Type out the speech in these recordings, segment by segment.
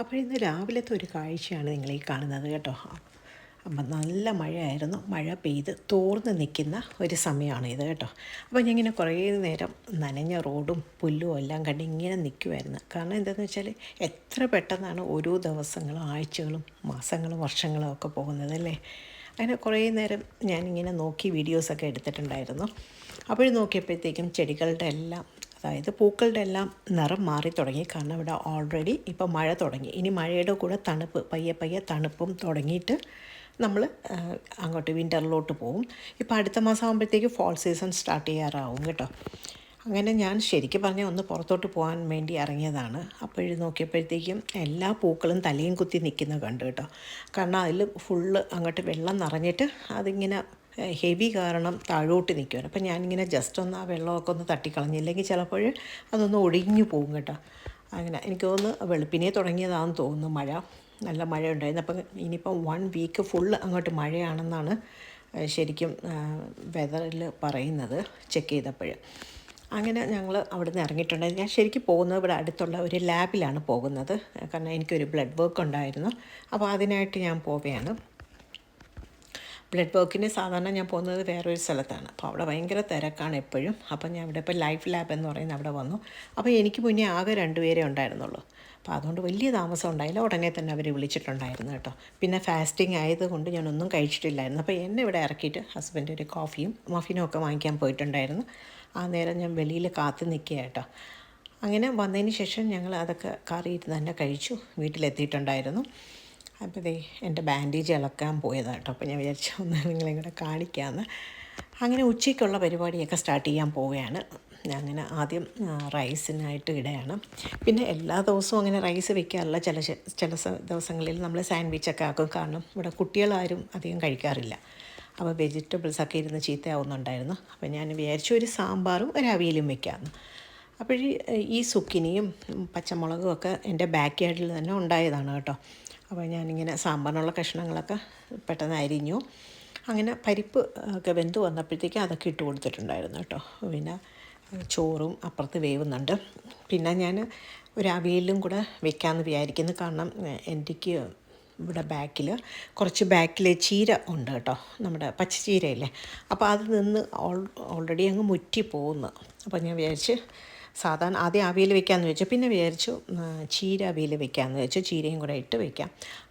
അപ്പോൾ ഇന്ന് രാവിലത്തെ ഒരു കാഴ്ചയാണ് നിങ്ങൾ ഈ കാണുന്നത് കേട്ടോ. അപ്പം നല്ല മഴയായിരുന്നു. മഴ പെയ്ത് തോർന്ന് നിൽക്കുന്ന ഒരു സമയമാണ് ഇത് കേട്ടോ. അപ്പോൾ ഞാൻ ഇങ്ങനെ കുറേ നേരം നനഞ്ഞ റോഡും പുല്ലും എല്ലാം കണ്ട് ഇങ്ങനെ നിൽക്കുമായിരുന്നു കാരണം എന്താണെന്ന് വെച്ചാൽ എത്ര പെട്ടെന്നാണ് ഓരോ ദിവസങ്ങളും ആഴ്ചകളും മാസങ്ങളും വർഷങ്ങളും ഒക്കെ പോകുന്നത് അല്ലേ? അങ്ങനെ കുറേ നേരം ഞാനിങ്ങനെ നോക്കി വീഡിയോസൊക്കെ എടുത്തിട്ടുണ്ടായിരുന്നു. അപ്പോൾ നോക്കിയപ്പോഴത്തേക്കും ചെടികളുടെ എല്ലാം അതായത് പൂക്കളുടെ എല്ലാം നിറം മാറി തുടങ്ങി. കാരണം ഇവിടെ ഓൾറെഡി ഇപ്പോൾ മഴ തുടങ്ങി. ഇനി മഴയുടെ കൂടെ തണുപ്പ് പയ്യെ പയ്യെ തണുപ്പും തുടങ്ങിയിട്ട് നമ്മൾ അങ്ങോട്ട് വിന്ററിലോട്ട് പോകും ഇപ്പോൾ അടുത്ത മാസം ആകുമ്പോഴത്തേക്ക് ഫോൾ സീസൺ സ്റ്റാർട്ട് ചെയ്യാറാവും കേട്ടോ. അങ്ങനെ ഞാൻ ശരിക്കും പറഞ്ഞാൽ ഒന്ന് പുറത്തോട്ട് പോകാൻ വേണ്ടി ഇറങ്ങിയതാണ്. അപ്പോഴും നോക്കിയപ്പോഴത്തേക്കും എല്ലാ പൂക്കളും തലയും കുത്തി നിൽക്കുന്നത് കണ്ടു കേട്ടോ. കാരണം അതിൽ ഫുള്ള് അങ്ങോട്ട് വെള്ളം നിറഞ്ഞിട്ട് അതിങ്ങനെ ഹെവി കാരണം താഴോട്ട് നിൽക്കുവാണ് അപ്പം ഞാനിങ്ങനെ ജസ്റ്റ് ഒന്ന് ആ വെള്ളമൊക്കെ ഒന്ന് തട്ടിക്കളഞ്ഞില്ലെങ്കിൽ ചിലപ്പോൾ അതൊന്ന് ഒടിഞ്ഞു പോകും കേട്ടോ. അങ്ങനെ എനിക്ക് തോന്നുന്നു വെളുപ്പിനെ തുടങ്ങിയതാണെന്ന് തോന്നുന്നു മഴ. നല്ല മഴ ഉണ്ടായിരുന്നു. അപ്പം ഇനിയിപ്പം വൺ വീക്ക് ഫുള്ള് അങ്ങോട്ട് മഴയാണെന്നാണ് ശരിക്കും വെതറിൽ പറയുന്നത് ചെക്ക് ചെയ്തപ്പോൾ. അങ്ങനെ ഞങ്ങൾ അവിടെ നിന്ന് ഇറങ്ങിയിട്ടുണ്ടായിരുന്നു. ഞാൻ ശരിക്കും പോകുന്നത് ഇവിടെ അടുത്തുള്ള ഒരു ലാബിലാണ് പോകുന്നത്. കാരണം എനിക്കൊരു ബ്ലഡ് വർക്ക് ഉണ്ടായിരുന്നു. അപ്പോൾ അതിനായിട്ട് ഞാൻ പോവുകയാണ്. ബ്ലഡ് വർക്കിന് സാധാരണ ഞാൻ പോകുന്നത് വേറൊരു സ്ഥലത്താണ്. അപ്പോൾ അവിടെ ഭയങ്കര തിരക്കാണ് എപ്പോഴും. അപ്പോൾ ഞാൻ ഇവിടെ ഇപ്പോൾ ലൈഫ് ലാബ് എന്ന് പറയുന്ന അവിടെ വന്നു. അപ്പോൾ എനിക്ക് മുന്നേ ആകെ രണ്ടുപേരെ ഉണ്ടായിരുന്നുള്ളൂ. അപ്പോൾ അതുകൊണ്ട് വലിയ താമസം ഉണ്ടായില്ല. ഉടനെ തന്നെ അവർ വിളിച്ചിട്ടുണ്ടായിരുന്നു കേട്ടോ. പിന്നെ ഫാസ്റ്റിംഗ് ആയതുകൊണ്ട് ഞാനൊന്നും കഴിച്ചിട്ടില്ലായിരുന്നു. അപ്പോൾ എന്നെ ഇവിടെ ഇറക്കിയിട്ട് ഹസ്ബൻഡ് ഒരു കോഫിയും മഫിനും ഒക്കെ വാങ്ങിക്കാൻ പോയിട്ടുണ്ടായിരുന്നു. ആ നേരം ഞാൻ വെളിയിൽ കാത്തു നിൽക്കുക കേട്ടോ. അങ്ങനെ വന്നതിന് ശേഷം ഞങ്ങൾ അതൊക്കെ കറിയിട്ട് തന്നെ കഴിച്ചു. വീട്ടിലെത്തിയിട്ടുണ്ടായിരുന്നു. അപ്പോൾ ഇതേ എന്റെ ബാൻഡേജ് ഇളക്കാൻ പോയതാണ് കേട്ടോ. അപ്പോൾ ഞാൻ വിചാരിച്ചു ഒന്ന് നിങ്ങളെ കൂടെ കാണിക്കാമെന്ന്. അങ്ങനെ ഉച്ചയ്ക്കുള്ള പരിപാടിയൊക്കെ സ്റ്റാർട്ട് ചെയ്യാൻ പോവുകയാണ്. അങ്ങനെ ആദ്യം റൈസിനായിട്ട് ഇടയാണ്. പിന്നെ എല്ലാ ദിവസവും അങ്ങനെ റൈസ് വെക്കാറില്ല. ചില ചില ദിവസങ്ങളിൽ നമ്മൾ സാൻഡ്വിച്ചൊക്കെ ആക്കും. കാരണം ഇവിടെ കുട്ടികളാരും അധികം കഴിക്കാറില്ല. അപ്പോൾ വെജിറ്റബിൾസൊക്കെ ഇരുന്ന് ചീത്തയാവുന്നുണ്ടായിരുന്നു. അപ്പോൾ ഞാൻ വിചാരിച്ചു ഒരു സാമ്പാറും ഒരു അവിയലും വെക്കാമെന്ന്. അപ്പോൾ ഈ സുക്കിനിയും പച്ചമുളകും ഒക്കെ എന്റെ ബാക്ക് യാർഡിൽ തന്നെ ഉണ്ടായതാണ് കേട്ടോ. അപ്പോൾ ഞാനിങ്ങനെ സാമ്പാറിനുള്ള കഷ്ണങ്ങളൊക്കെ പെട്ടെന്ന് അരിഞ്ഞു. അങ്ങനെ പരിപ്പ് ഒക്കെ വെന്ത് വന്നപ്പോഴത്തേക്ക് അതൊക്കെ ഇട്ട് കൊടുത്തിട്ടുണ്ടായിരുന്നു കേട്ടോ. പിന്നെ ചോറും അപ്പുറത്ത് വേവുന്നുണ്ട്. പിന്നെ ഞാൻ ഒരു അവിയലും കൂടെ വെക്കാമെന്ന് വിചാരിക്കുന്നു. കാരണം എനിക്ക് ഇവിടെ ബാക്കിൽ കുറച്ച് ബാക്കിൽ ചീര ഉണ്ട് കേട്ടോ. നമ്മുടെ പച്ചച്ചീരയില്ലേ. അപ്പോൾ അത് നിന്ന് ഓൾ ഓൾറെഡി അങ്ങ് മുറ്റി പോകുന്നു. അപ്പോൾ ഞാൻ വിചാരിച്ച് സാധാരണ ആദ്യം അവിയൽ വെക്കാമെന്ന് വെച്ചു പിന്നെ വിചാരിച്ചു ചീര അവിയൽ വെക്കാമെന്ന് വെച്ചു ചീരയും കൂടെ ഇട്ട് വെക്കാം.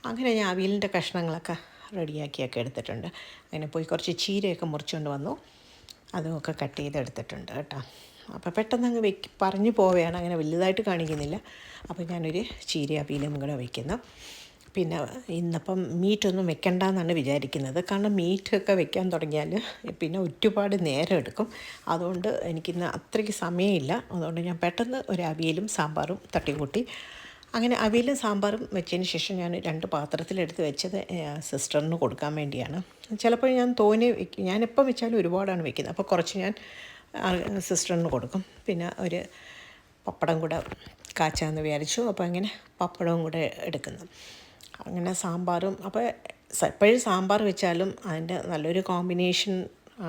അങ്ങനെ ഞാൻ അവിയലിന്റെ കഷ്ണങ്ങളൊക്കെ റെഡിയാക്കിയൊക്കെ എടുത്തിട്ടുണ്ട്. അങ്ങനെ പോയി കുറച്ച് ചീരയൊക്കെ മുറിച്ചുകൊണ്ട് വന്നു. അതുമൊക്കെ കട്ട് ചെയ്തെടുത്തിട്ടുണ്ട് കേട്ടോ. അപ്പോൾ പെട്ടെന്ന് അങ്ങ് വെക്ക് പറഞ്ഞു പോവുകയാണ്. അങ്ങനെ വലുതായിട്ട് കാണിക്കുന്നില്ല. അപ്പോൾ ഞാനൊരു ചീര അവിയലും കൂടെ വയ്ക്കുന്നു പിന്നെ ഇന്നിപ്പം മീറ്റൊന്നും വെക്കണ്ടെന്നാണ് വിചാരിക്കുന്നത്. കാരണം മീറ്റൊക്കെ വെക്കാൻ തുടങ്ങിയാൽ പിന്നെ ഒരുപാട് നേരം എടുക്കും. അതുകൊണ്ട് എനിക്കിന്ന് അത്രയ്ക്ക് സമയമില്ല. അതുകൊണ്ട് ഞാൻ പെട്ടെന്ന് ഒരു അവിയലും സാമ്പാറും തട്ടിക്കൂട്ടി. അങ്ങനെ അവിയലും സാമ്പാറും വെച്ചതിന് ശേഷം ഞാൻ രണ്ട് പാത്രത്തിലെടുത്ത് വെച്ചത് സിസ്റ്ററിന് കൊടുക്കാൻ വേണ്ടിയാണ്. ചിലപ്പോൾ ഞാൻ തോനെ ഞാൻ ഞാനെപ്പം വെച്ചാലും ഒരുപാടാണ് വെക്കുന്നത്. അപ്പോൾ കുറച്ച് ഞാൻ സിസ്റ്ററിന് കൊടുക്കും. പിന്നെ ഒരു പപ്പടം കൂടെ കാച്ചാന്ന് വിചാരിച്ചു. അപ്പോൾ അങ്ങനെ പപ്പടവും കൂടെ എടുക്കുന്നു. അങ്ങനെ സാമ്പാറും. അപ്പോൾ എപ്പോഴും സാമ്പാർ വെച്ചാലും അതിന്റെ നല്ലൊരു കോമ്പിനേഷൻ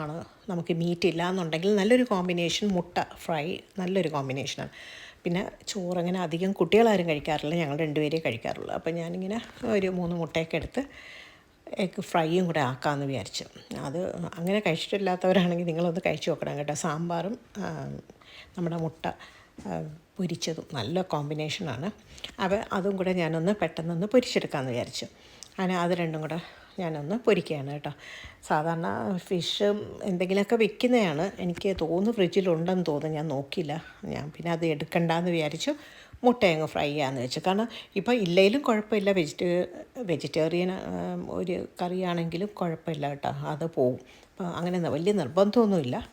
ആണ്. നമുക്ക് മീറ്റ് ഇല്ല എന്നുണ്ടെങ്കിൽ നല്ലൊരു കോമ്പിനേഷൻ മുട്ട ഫ്രൈ നല്ലൊരു കോമ്പിനേഷനാണ് പിന്നെ ചോറങ്ങനെ അധികം കുട്ടികളാരും കഴിക്കാറില്ല. ഞങ്ങൾ രണ്ടുപേരേ കഴിക്കാറുള്ളൂ. അപ്പോൾ ഞാനിങ്ങനെ ഒരു മൂന്ന് മുട്ടയൊക്കെ എടുത്ത് എഗ് ഫ്രൈയും കൂടെ ആക്കാമെന്ന് വിചാരിച്ചു. അത് അങ്ങനെ കഴിച്ചിട്ടില്ലാത്തവരാണെങ്കിൽ നിങ്ങളൊന്ന് കഴിച്ചു നോക്കണം കേട്ടോ. സാമ്പാറും നമ്മുടെ മുട്ട പൊരിച്ചതും നല്ല കോമ്പിനേഷനാണ് അപ്പോൾ അതും കൂടെ ഞാനൊന്ന് പെട്ടെന്നൊന്ന് പൊരിച്ചെടുക്കാമെന്ന് വിചാരിച്ചു. അങ്ങനെ അത് രണ്ടും കൂടെ ഞാനൊന്ന് പൊരിക്കുകയാണ് കേട്ടോ. സാധാരണ ഫിഷ് എന്തെങ്കിലുമൊക്കെ വെക്കുന്നതാണ്. എനിക്ക് തോന്നുന്നു ഫ്രിഡ്ജിലുണ്ടെന്ന് തോന്നുന്നു. ഞാൻ നോക്കിയില്ല. ഞാൻ പിന്നെ അത് എടുക്കണ്ടെന്ന് വിചാരിച്ചു. മുട്ട അങ്ങ് ഫ്രൈ ചെയ്യാമെന്ന് വെച്ചു. കാരണം ഇപ്പോൾ ഇല്ലെങ്കിലും കുഴപ്പമില്ല. വെജിറ്റേ വെജിറ്റേറിയൻ ഒരു കറിയാണെങ്കിലും കുഴപ്പമില്ല കേട്ടോ. അത് പോവും. അപ്പോൾ അങ്ങനെ വലിയ നിർബന്ധമൊന്നുമില്ല.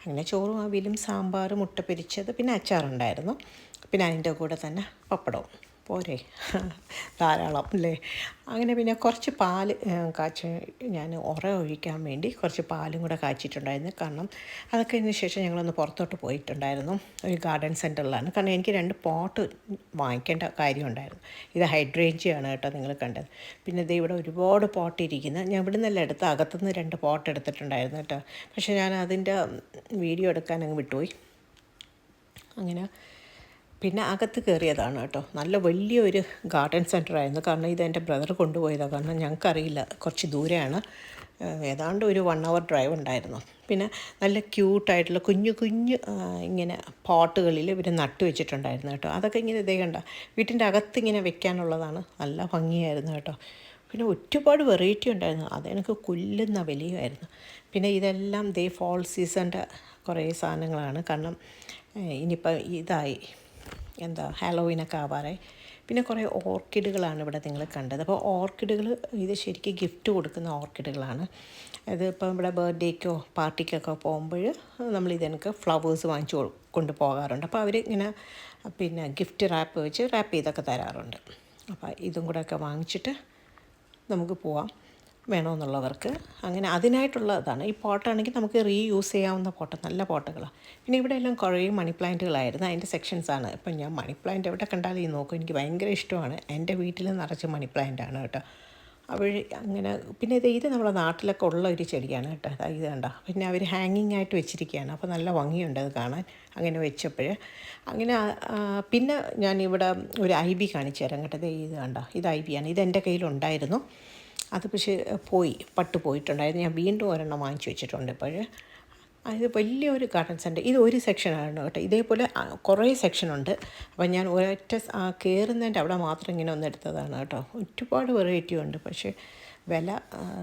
അങ്ങനെ ചോറും അവിയലും സാമ്പാറും മുട്ട പൊരിച്ചത് പിന്നെ അച്ചാറുണ്ടായിരുന്നു. പിന്നെ അതിന്റെ കൂടെ തന്നെ പപ്പടവും. പോരെ. ധാരാളം അല്ലേ? അങ്ങനെ പിന്നെ കുറച്ച് പാൽ കാച്ച് ഞാൻ ഉറ ഒഴിക്കാൻ വേണ്ടി കുറച്ച് പാലും കൂടെ കാച്ചിട്ടുണ്ടായിരുന്നു. കാരണം അതൊക്കെ അതിന് ശേഷം ഞങ്ങളൊന്ന് പുറത്തോട്ട് പോയിട്ടുണ്ടായിരുന്നു. ഒരു ഗാർഡൻ സെന്ററിലാണ് കാരണം എനിക്ക് രണ്ട് പോട്ട് വാങ്ങിക്കേണ്ട കാര്യം ഉണ്ടായിരുന്നു ഇത് ഹൈഡ്രേഞ്ചിയാണ് കേട്ടോ നിങ്ങൾ കണ്ടത്. പിന്നെ ഇത് ഇവിടെ ഒരുപാട് പോട്ട് ഇരിക്കുന്നത് ഞാൻ ഇവിടെ നിന്നെല്ലാം എടുത്ത് അകത്തുനിന്ന് രണ്ട് പോട്ട് എടുത്തിട്ടുണ്ടായിരുന്നു കേട്ടോ. പക്ഷേ ഞാൻ അതിന്റെ വീഡിയോ എടുക്കാൻ അങ്ങ് വിട്ടുപോയി. അങ്ങനെ പിന്നെ അകത്ത് കയറിയതാണ് കേട്ടോ. നല്ല വലിയൊരു ഗാർഡൻ സെന്റർ ആയിരുന്നു കാരണം ഇത് എന്റെ ബ്രദർ കൊണ്ടുപോയതാണ് കാരണം ഞങ്ങൾക്കറിയില്ല കുറച്ച് ദൂരെയാണ്. ഏതാണ്ട് ഒരു വൺ അവർ ഡ്രൈവ് ഉണ്ടായിരുന്നു. പിന്നെ നല്ല ക്യൂട്ടായിട്ടുള്ള കുഞ്ഞു കുഞ്ഞു ഇങ്ങനെ പോട്ടുകളിൽ ഇവർ നട്ടു വെച്ചിട്ടുണ്ടായിരുന്നു കേട്ടോ. അതൊക്കെ ഇങ്ങനെ ഇതേ കണ്ട വീട്ടിന്റെ അകത്ത് ഇങ്ങനെ വെക്കാനുള്ളതാണ്. നല്ല ഭംഗിയായിരുന്നു കേട്ടോ. പിന്നെ ഒരുപാട് വെറൈറ്റി ഉണ്ടായിരുന്നു. അതെനിക്ക് കൊല്ലുന്ന വിലയുമായിരുന്നു പിന്നെ ഇതെല്ലാം ദേ ഫോൾ സീസണിന്റെ കുറേ സാധനങ്ങളാണ്. കാരണം ഇനിയിപ്പം ഇതായി. എന്താ ഹാലോവിനൊക്കെ ആവാറായി. പിന്നെ കുറേ ഓർക്കിഡുകളാണ് ഇവിടെ നിങ്ങൾ കണ്ടത്. അപ്പോൾ ഓർക്കിഡുകൾ ഇത് ശരിക്കും ഗിഫ്റ്റ് കൊടുക്കുന്ന ഓർക്കിഡുകളാണ്. അത് ഇപ്പം ഇവിടെ ബർത്ത്ഡേക്കോ പാർട്ടിക്കൊക്കെ പോകുമ്പോൾ നമ്മൾ ഇതെനിക്ക് ഫ്ലവേഴ്സ് വാങ്ങിച്ചു കൊണ്ട് പോകാറുണ്ട്. അപ്പോൾ അവർ ഇങ്ങനെ പിന്നെ ഗിഫ്റ്റ് റാപ്പ് വെച്ച് റാപ്പ് ചെയ്തൊക്കെ തരാറുണ്ട്. അപ്പോൾ ഇതും കൂടെ ഒക്കെ വാങ്ങിച്ചിട്ട് നമുക്ക് പോവാം. വേണമെന്നുള്ളവർക്ക് അങ്ങനെ അതിനായിട്ടുള്ളതാണ്. ഈ പോട്ടാണെങ്കിൽ നമുക്ക് റീയൂസ് ചെയ്യാവുന്ന പോട്ട് നല്ല പോട്ടുകളാണ്. പിന്നെ ഇവിടെ എല്ലാം കുറേ മണി പ്ലാന്റുകളായിരുന്നു. അതിന്റെ സെക്ഷൻസാണ്. ഇപ്പം ഞാൻ മണി പ്ലാന്റ് എവിടെ കണ്ടാലും ഈ നോക്കും. എനിക്ക് ഭയങ്കര ഇഷ്ടമാണ്. എന്റെ വീട്ടിൽ നിറച്ച് മണി പ്ലാന്റ് ആണ് കേട്ടോ. അവർ അങ്ങനെ പിന്നെ ഇത് ഇത് നമ്മുടെ നാട്ടിലൊക്കെ ഉള്ള ഒരു ചെടിയാണ് കേട്ടോ. ഇത് കണ്ട. പിന്നെ അവർ ഹാങ്ങിങ് ആയിട്ട് വെച്ചിരിക്കുകയാണ്. അപ്പോൾ നല്ല ഭംഗിയുണ്ട് അത് കാണാൻ. അങ്ങനെ വെച്ചപ്പോൾ. അങ്ങനെ പിന്നെ ഞാൻ ഇവിടെ ഒരു ഐ ബി കാണിച്ചു തരാം കേട്ടോ. ഇത് കണ്ട. ഇത് ഐ ബി ആണ്. ഇത് എന്റെ കയ്യിലുണ്ടായിരുന്നു. അത് പക്ഷേ പോയി പട്ട് പോയിട്ടുണ്ടായിരുന്നു. ഞാൻ വീണ്ടും ഒരെണ്ണം വാങ്ങിച്ചു വെച്ചിട്ടുണ്ട് ഇപ്പോൾ. അത് വലിയൊരു ഗാർഡൻ സെന്റർ ഇത് ഒരു സെക്ഷനാണ് കേട്ടോ. ഇതേപോലെ കുറേ സെക്ഷനുണ്ട് അപ്പം ഞാൻ ഒരൊറ്റ കയറുന്നതിന്റെ അവിടെ മാത്രം ഇങ്ങനെ ഒന്ന് എടുത്തതാണ് കേട്ടോ. ഒരുപാട് വെറൈറ്റി ഉണ്ട്. പക്ഷേ വില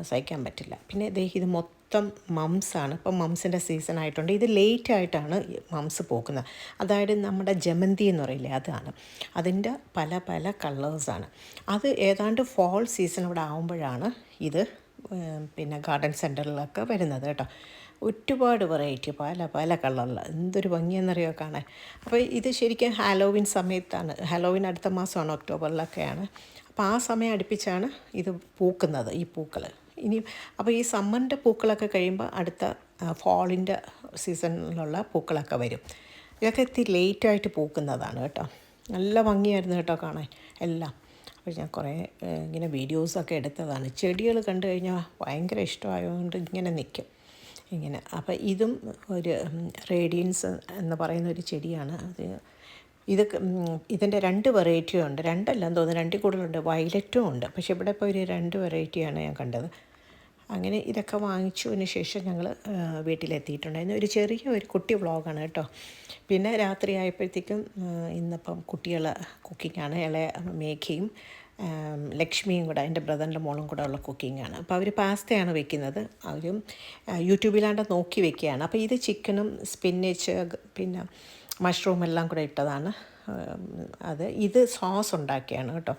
സഹിക്കാൻ പറ്റില്ല. പിന്നെ ദേ ഇത് മൊത്തം മംസാണ്. ഇപ്പം മംസിന്റെ സീസൺ ആയിട്ടുണ്ട്. ഇത് ലേറ്റ് ആയിട്ടാണ് മംസ് പോക്കുന്നത് അതായത് നമ്മുടെ ജമന്തി എന്ന് പറയില്ലേ അതാണ്. അതിന്റെ പല പല കളേഴ്സാണ് അത് ഏതാണ്ട് ഫോൾ സീസൺ ഇവിടെ ആകുമ്പോഴാണ് ഇത് പിന്നെ ഗാർഡൻ സെന്ററിലൊക്കെ വരുന്നത് കേട്ടോ. ഒരുപാട് വെറൈറ്റി പല പല കളറിൽ എന്തൊരു ഭംഗിയെന്നറിയോ കാണാൻ? അപ്പോൾ ഇത് ശരിക്കും ഹാലോവിൻ സമയത്താണ്. ഹാലോവിൻ അടുത്ത മാസമാണ് ഒക്ടോബറിലൊക്കെയാണ് അപ്പോൾ ആ സമയം അടുപ്പിച്ചാണ് ഇത് പൂക്കുന്നത് ഈ പൂക്കൾ ഇനി അപ്പോൾ ഈ സമ്മറിന്റെ പൂക്കളൊക്കെ കഴിയുമ്പോൾ അടുത്ത ഫോളിന്റെ സീസണിലുള്ള പൂക്കളൊക്കെ വരും. ഇതൊക്കെ ഇത്തിരി ലേറ്റായിട്ട് പൂക്കുന്നതാണ് കേട്ടോ. നല്ല ഭംഗിയായിരുന്നു കേട്ടോ കാണാൻ എല്ലാം. അപ്പോൾ ഞാൻ കുറേ ഇങ്ങനെ വീഡിയോസൊക്കെ എടുത്തതാണ്. ചെടികൾ കണ്ടു കഴിഞ്ഞാൽ ഭയങ്കര ഇഷ്ടമായതുകൊണ്ട് ഇങ്ങനെ നിൽക്കും ഇങ്ങനെ. അപ്പോൾ ഇതും ഒരു റേഡിയൻസ് എന്ന് പറയുന്ന ഒരു ചെടിയാണ്. അത് ഇത് ഇതിന്റെ രണ്ട് വെറൈറ്റിയും ഉണ്ട്. രണ്ടല്ലെന്ന് തോന്നുന്നു. രണ്ടിൽ കൂടുതലുണ്ട്. വയലറ്റും ഉണ്ട്. പക്ഷേ ഇവിടെ ഇപ്പോൾ ഒരു രണ്ട് വെറൈറ്റിയാണ് ഞാൻ കണ്ടത്. അങ്ങനെ ഇതൊക്കെ വാങ്ങിച്ചതിന് ശേഷം ഞങ്ങൾ വീട്ടിലെത്തിയിട്ടുണ്ടായിരുന്നു. ഒരു ചെറിയ ഒരു കുട്ടി വ്ളോഗാണ് കേട്ടോ. പിന്നെ രാത്രി ആയപ്പോഴത്തേക്കും ഇന്നിപ്പം കുട്ടികൾ കുക്കിങ്ങാണ്. ഇളയ മേഘയും ലക്ഷ്മിയും കൂടെ എന്റെ ബ്രദറിന്റെ മോളും കൂടെ ഉള്ള കുക്കിങ്ങാണ്. അപ്പോൾ അവർ പാസ്തയാണ് വെക്കുന്നത്. അവരും യൂട്യൂബിലാണ്ട് നോക്കി വെക്കുകയാണ്. അപ്പോൾ ഇത് ചിക്കനും സ്പിന്നച്ച് പിന്നെ മഷ്റൂം എല്ലാം കൂടെ ഇട്ടതാണ്. അത് ഇത് സോസ് ഉണ്ടാക്കിയാണ് കേട്ടോ.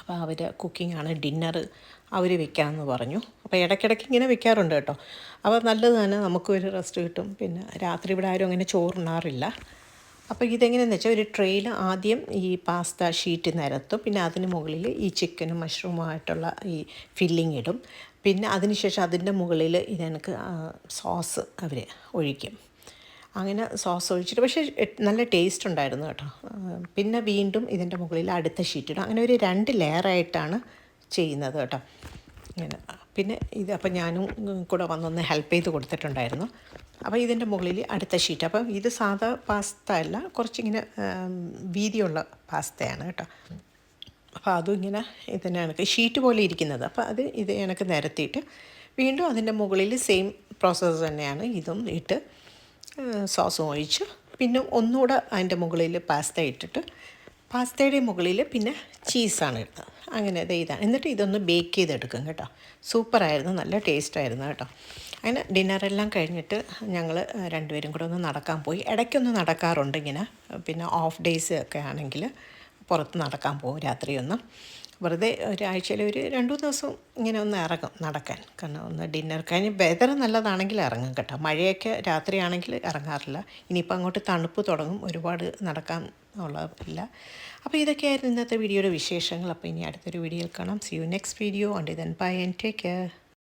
അപ്പോൾ അവർ കുക്കിംഗ് ആണ് ഡിന്നർ അവർ വെക്കാമെന്ന് പറഞ്ഞു. അപ്പോൾ ഇടയ്ക്കിടയ്ക്ക് ഇങ്ങനെ വെക്കാറുണ്ട് കേട്ടോ. അപ്പോൾ നല്ലത് തന്നെ നമുക്കൊരു റെസ്റ്റ് കിട്ടും. പിന്നെ രാത്രി ഇവിടെ ആരും അങ്ങനെ ചോറുണ്ണാറില്ല. അപ്പോൾ ഇതെങ്ങനെയാണെന്ന് വെച്ചാൽ ഒരു ട്രെയിൽ ആദ്യം ഈ പാസ്ത ഷീറ്റ് നിരത്തും. പിന്നെ അതിന് മുകളിൽ ഈ ചിക്കനും മഷ്റൂമായിട്ടുള്ള ഈ ഫില്ലിംഗ് ഇടും. പിന്നെ അതിനുശേഷം അതിന്റെ മുകളിൽ ഇതെനിക്ക് സോസ് അവർ ഒഴിക്കും. അങ്ങനെ സോസ് ഒഴിച്ചിട്ട് പക്ഷേ നല്ല ടേസ്റ്റ് ഉണ്ടായിരുന്നു കേട്ടോ. പിന്നെ വീണ്ടും ഇതിന്റെ മുകളിൽ അടുത്ത ഷീറ്റ് ഇടും. അങ്ങനെ ഒരു രണ്ട് ലെയറായിട്ടാണ് ചെയ്യുന്നത് കേട്ടോ. ഇങ്ങനെ പിന്നെ ഇത് അപ്പം ഞാനും കൂടെ വന്നൊന്ന് ഹെൽപ്പ് ചെയ്ത് കൊടുത്തിട്ടുണ്ടായിരുന്നു. അപ്പോൾ ഇതിന്റെ മുകളിൽ അടുത്ത ഷീറ്റ് അപ്പം ഇത് സാധാ പാസ്ത അല്ല കുറച്ചിങ്ങനെ വീതിയുള്ള പാസ്തയാണ് കേട്ടോ. അപ്പോൾ അതും ഇങ്ങനെ ഇതിനെ കണക്ക് ഷീറ്റ് പോലെ ഇരിക്കുന്നത്. അപ്പോൾ അത് ഇത് കണക്ക് നിരത്തിയിട്ട് വീണ്ടും അതിന്റെ മുകളിൽ സെയിം പ്രോസസ്സ് തന്നെയാണ് ഇതും ഇട്ട് സോസും ഒഴിച്ച്. പിന്നെ ഒന്നുകൂടെ അതിന്റെ മുകളിൽ പാസ്ത ഇട്ടിട്ട് പാസ്തയുടെ മുകളിൽ പിന്നെ ചീസാണ് ഇടുന്നത്. അങ്ങനെ അത് ഇതാണ്. എന്നിട്ട് ഇതൊന്ന് ബേക്ക് ചെയ്തെടുക്കും കേട്ടോ. സൂപ്പറായിരുന്നു നല്ല ടേസ്റ്റായിരുന്നു കേട്ടോ. അങ്ങനെ ഡിന്നറെല്ലാം കഴിഞ്ഞിട്ട് ഞങ്ങൾ രണ്ടുപേരും കൂടെ ഒന്ന് നടക്കാൻ പോയി. ഇടയ്ക്കൊന്ന് നടക്കാറുണ്ട് ഇങ്ങനെ. പിന്നെ ഓഫ് ഡേയ്സ് ഒക്കെ ആണെങ്കിൽ പുറത്ത് നടക്കാൻ പോകും രാത്രിയൊന്ന്. വെറുതെ ഒരാഴ്ചയിൽ ഒരു രണ്ടു ദിവസം ഇങ്ങനെ ഒന്ന് ഇറങ്ങും നടക്കാൻ. കാരണം ഒന്ന് ഡിന്നർ കഴിഞ്ഞ് വെതർ നല്ലതാണെങ്കിൽ ഇറങ്ങും കേട്ടോ. മഴയൊക്കെ രാത്രിയാണെങ്കിൽ ഇറങ്ങാറില്ല. ഇനിയിപ്പോൾ അങ്ങോട്ട് തണുപ്പ് തുടങ്ങും. ഒരുപാട് നടക്കാൻ ഉള്ളതില്ല. അപ്പോൾ ഇതൊക്കെയായിരുന്നു ഇന്നത്തെ വീഡിയോയുടെ വിശേഷങ്ങൾ. അപ്പോൾ ഇനി അടുത്തൊരു വീഡിയോയിൽ കാണാം. സി യു നെക്സ്റ്റ് വീഡിയോ ഉണ്ട് then bye and take care